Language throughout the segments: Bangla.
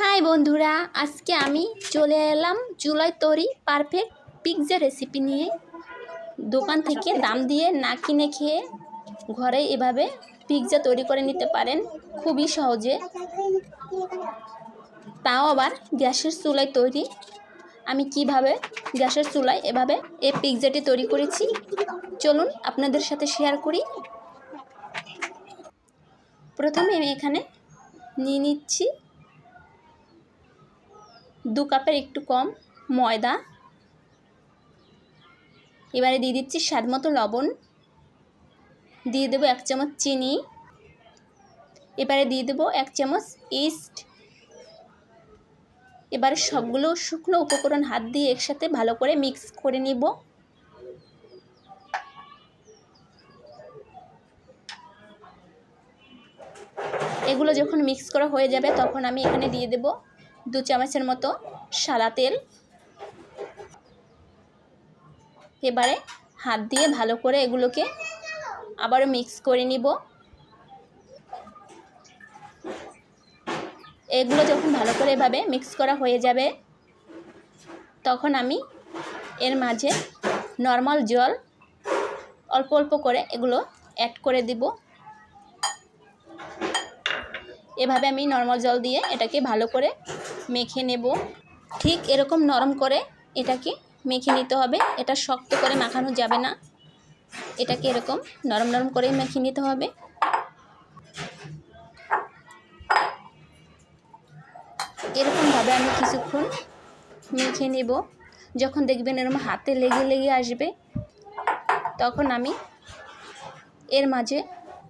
হাই বন্ধুরা, আজকে আমি চলে এলাম চুলায় তৈরি পারফেক্ট পিৎজা রেসিপি নিয়ে। দোকান থেকে দাম দিয়ে না কিনে খেয়ে ঘরে এভাবে পিৎজা তৈরি করে নিতে পারেন, খুবই সহজে। তাও আবার গ্যাসের চুলায় তৈরি। আমি কীভাবে গ্যাসের চুলায় এভাবে এই পিৎজাটি তৈরি করেছি, চলুন আপনাদের সাথে শেয়ার করি। প্রথমে আমি এখানে নিয়ে নিচ্ছি দু কাপের একটু কম ময়দা। এবারে দিয়ে দিচ্ছি স্বাদ মতো লবণ। দিয়ে দেবো এক চামচ চিনি। এবারে দিয়ে দেবো এক চামচ ইস্ট। এবারে সবগুলো শুকনো উপকরণ হাত দিয়ে একসাথে ভালো করে মিক্স করে নিব। এগুলো যখন মিক্স করা হয়ে যাবে তখন আমি এখানে দিয়ে দেব দু চামচের মতো সাদা তেল। এবারে হাত দিয়ে ভালো করে এগুলোকে আবারও মিক্স করে নিব। এগুলো যখন ভালো করে এভাবে মিক্স করা হয়ে যাবে, তখন আমি এর মাঝে নর্মাল জল অল্প অল্প করে এগুলো অ্যাড করে দিব। এভাবে আমি নর্মাল জল দিয়ে এটাকে ভালো করে মেখে নেব। ঠিক এরকম নরম করে এটাকে মেখে নিতে হবে। এটা শক্ত করে মাখানো যাবে না। এটাকে এরকম নরম নরম করে মেখে নিতে হবে। এরকমভাবে আমি কিছুক্ষণ মেখে নেব। যখন দেখবেন এরকম হাতে লেগে লেগে আসবে, তখন আমি এর মাঝে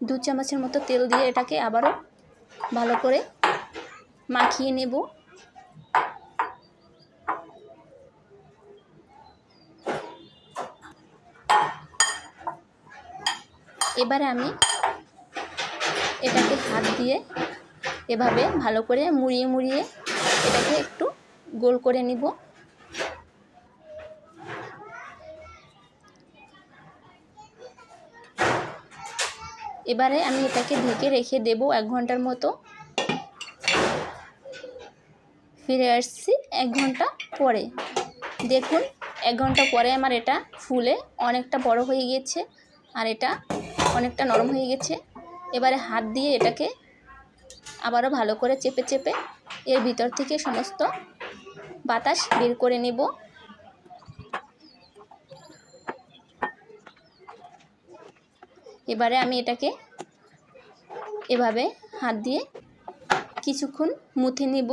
দু চামচের মতো তেল দিয়ে এটাকে আবারও ভালো করে মাখিয়ে নেব। এবারে আমি এটাকে হাত দিয়ে এভাবে ভালো করে মুড়িয়ে মুড়িয়ে এটাকে একটু গোল করে নিব। এবারে আমি এটাকে ঢেকে রেখে দেব এক ঘণ্টার মতো। ফিরে আসছি এক ঘণ্টা পরে। দেখুন, এক ঘণ্টা পরে আমার এটা ফুলে অনেকটা বড় হয়ে গিয়েছে আর এটা অনেকটা নরম হয়ে গেছে। এবারে হাত দিয়ে এটাকে আবারও ভালো করে চেপে চেপে এর ভিতর থেকে সমস্ত বাতাস বের করে নেব। এবারে আমি এটাকে এভাবে হাত দিয়ে কিছুক্ষণ মুথে নেব।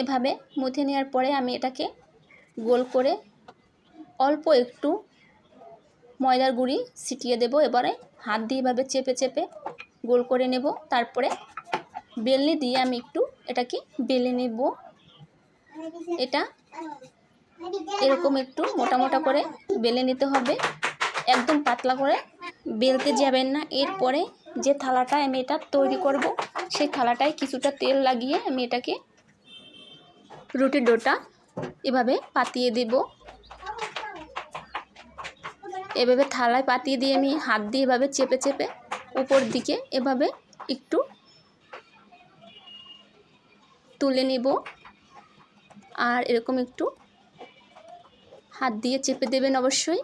এভাবে মুথে নেওয়ার পরে আমি এটাকে গোল করে অল্প একটু ময়দার গুঁড়ি ছিটিয়ে দেব। এবারে হাত দিয়ে এভাবে চেপে চেপে গোল করে নেব। তারপরে বেলনি দিয়ে আমি একটু এটাকে বেলে নেব। এটা এরকম একটু মোটা মোটা করে বেলে নিতে হবে। একদম পাতলা করে বেলতে যাবেন না। এরপরে যে থালাটায় আমি এটা তৈরি করব, সেই থালাটায় কিছুটা তেল লাগিয়ে আমি এটাকে রুটির ডোটা এভাবে পাতিয়ে দেব। এভাবে থালায় পাতিয়ে দিয়ে আমি হাত দিয়ে এভাবে চেপে চেপে উপর দিকে এভাবে একটু তুলে নেব। আর এরকম একটু হাত দিয়ে চেপে দেবেন অবশ্যই।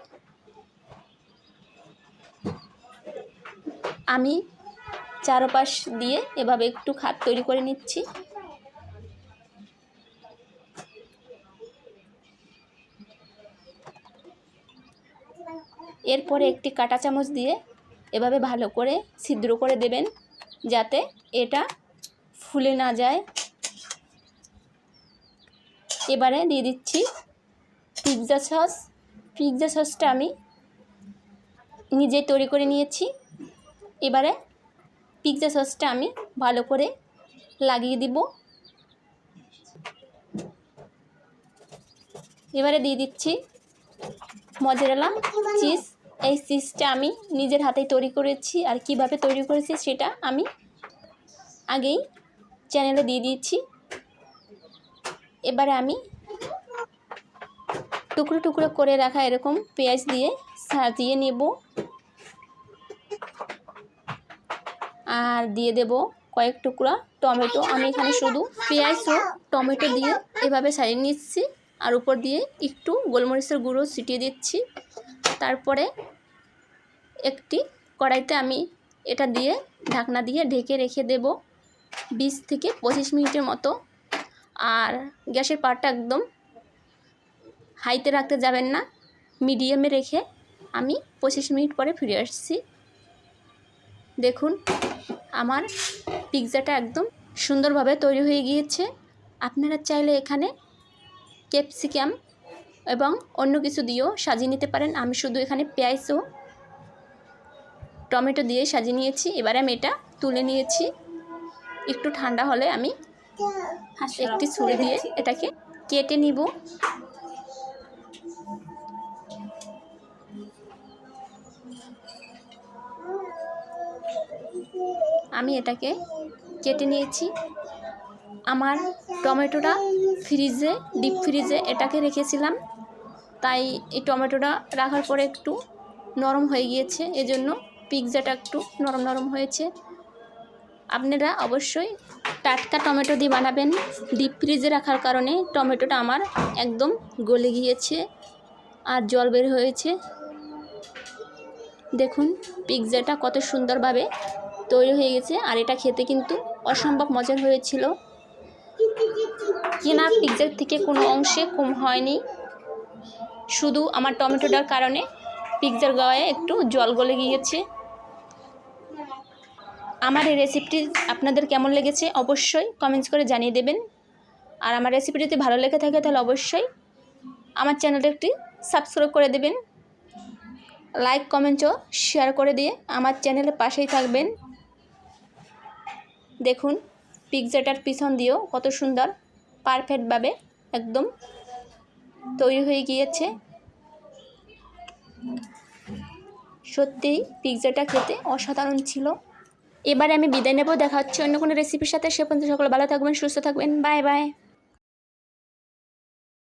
আমি চারপাশ দিয়ে এভাবে একটু খাত তৈরি করে নিচ্ছি। এরপরে একটি কাঁটা চামচ দিয়ে এভাবে ভালো করে ছিদ্র করে দেবেন, যাতে এটা ফুলে না যায়। এবারে দিয়ে দিচ্ছি পিৎজা সস পিৎজা সসটা আমি নিজে তৈরি করে নিয়েছি। এবারে পিৎজা সসটা আমি ভালো করে লাগিয়ে দিব। এবারে দিয়ে দিচ্ছি মজারেলা চিজ এই চিজটা আমি নিজের হাতেই তৈরি করেছি আর কীভাবে তৈরি করেছি সেটা আমি আগেই চ্যানেলে দিয়ে দিয়েছি। এবারে আমি টুকরো টুকরো করে রাখা এরকম পেঁয়াজ দিয়ে সাজিয়ে নেব। আর দিয়ে দেব কয়েক টুকরা টমেটো। আমি এখানে শুধু পেঁয়াজ ও টমেটো দিয়ে এভাবে সাজিয়ে নিচ্ছি। আর উপর দিয়ে একটু গোলমরিচের গুঁড়ো ছিটিয়ে দিচ্ছি। তারপরে একটি কড়াইতে আমি এটা দিয়ে ঢাকনা দিয়ে ঢেকে রেখে দেব। বিশ থেকে পঁচিশ মিনিটের মতো আর গ্যাসের পাটটা একদম হাইতে রাখতে যাবেন না, মিডিয়ামে রেখে আমি পঁচিশ মিনিট পরে ফিরে আসছি। দেখুন, আমার পিৎজাটা একদম সুন্দরভাবে তৈরি হয়ে গিয়েছে। আপনারা চাইলে এখানে ক্যাপসিকাম এবং অন্য কিছু দিয়েও সাজিয়ে নিতে পারেন। আমি শুধু এখানে পেঁয়াজ ও টমেটো দিয়ে সাজিয়ে নিয়েছি। এবারে আমি এটা তুলে নিয়েছি। একটু ঠান্ডা হলে আমি একটি ছুরি দিয়ে এটাকে কেটে নিব। আমি এটাকে কেটে নিয়েছি। আমার টমেটোটা ফ্রিজে ডিপ ফ্রিজে এটাকে রেখেছিলাম। তাই এই টমেটোটা রাখার পরে একটু নরম হয়ে গিয়েছে। এজন্য পিৎজাটা একটু নরম নরম হয়েছে। আপনারা অবশ্যই টাটকা টমেটো দিয়ে বানাবেন। ডিপ ফ্রিজে রাখার কারণে টমেটোটা আমার একদম গলে গিয়েছে আর জল বের হয়েছে। দেখুন, পিৎজাটা কত সুন্দরভাবে তৈরি হয়ে গেছে আর এটা খেতে কিন্তু অসম্ভব মজার হয়েছিল। কেনা পিৎজার থেকে কোনো অংশে কম হয়নি। শুধু আমার টমেটোটার কারণে পিৎজার গায়ে একটু জল গলে গিয়েছে। আমার এই রেসিপিটি আপনাদের কেমন লেগেছে অবশ্যই কমেন্টস করে জানিয়ে দেবেন। আর আমার রেসিপি যদি ভালো লেগে থাকে তাহলে অবশ্যই আমার চ্যানেলটা একটি সাবস্ক্রাইব করে দেবেন। লাইক কমেন্টও শেয়ার করে দিয়ে আমার চ্যানেলের পাশেই থাকবেন। দেখুন পিৎজাটার পিছন দিয়েও কত সুন্দর পারফেক্টভাবে একদম তৈরি হয়ে গিয়েছে। সত্যিই পিৎজাটা খেতে অসাধারণ ছিল। এবারে আমি বিদায় নেব। দেখা হচ্ছে অন্য কোনো রেসিপির সাথে। সে পর্যন্ত সকলে ভালো থাকবেন, সুস্থ থাকবেন। Bye bye.